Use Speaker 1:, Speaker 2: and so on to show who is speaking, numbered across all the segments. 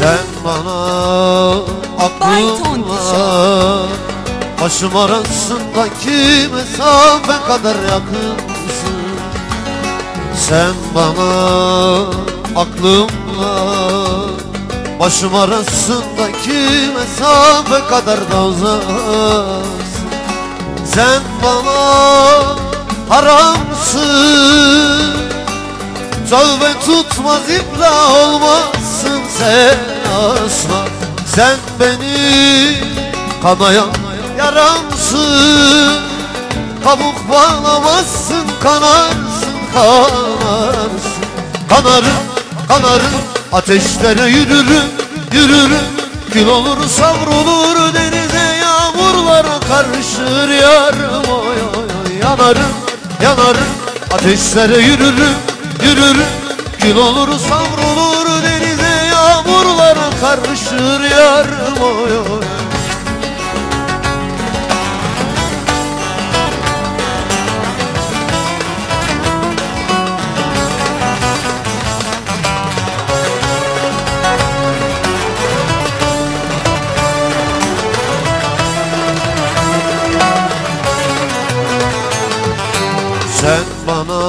Speaker 1: Sen bana aklımla Başım arasındaki mesafe kadar yakınsın. Sen bana aklımla Başım arasındaki mesafe kadar da uzaksın Sen bana haramsın. Tövbe tutmaz ibra olmazsın sen asla Sen beni kanayan yaramsın Kabuk bağlamazsın kanarsın kanarsın. Kanarım kanarım ateşlere yürürüm yürürüm. Kül olur savrulur denize yağmurlara karışır yarım. Oy oy Yanarım yanarım ateşlere yürürüm yürürüm. Kül olur savrulur denize karışır yarım oy oy Sen bana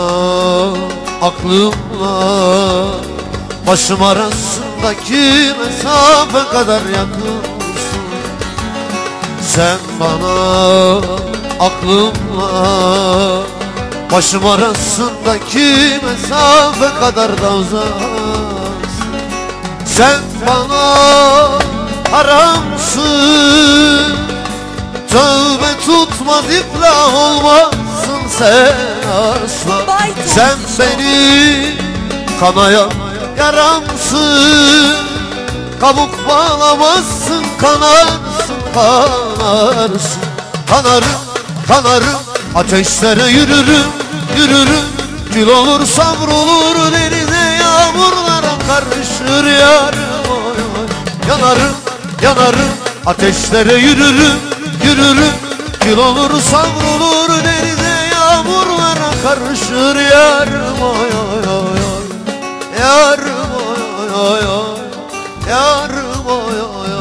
Speaker 1: aklımla Başım arasındaki mesafe kadar yakınsın. Sen bana aklımla Başım arasındaki mesafe kadar da uzaksın Sen bana haramsın. Tövbe tutmaz iflah olmazsın sen asla Sen beni kanayan yaramsın Kabuk bağlamazsın kanarsın kanarsın. Kanarım kanarım ateşlere yürürüm yürürüm. Kül olur savrulur denize yağmurlara karışır yarım Yanarım yanarım ateşlere yürürüm yürürüm. Kül olur savrulur denize yağmurlara karışır yarım oy oy oy.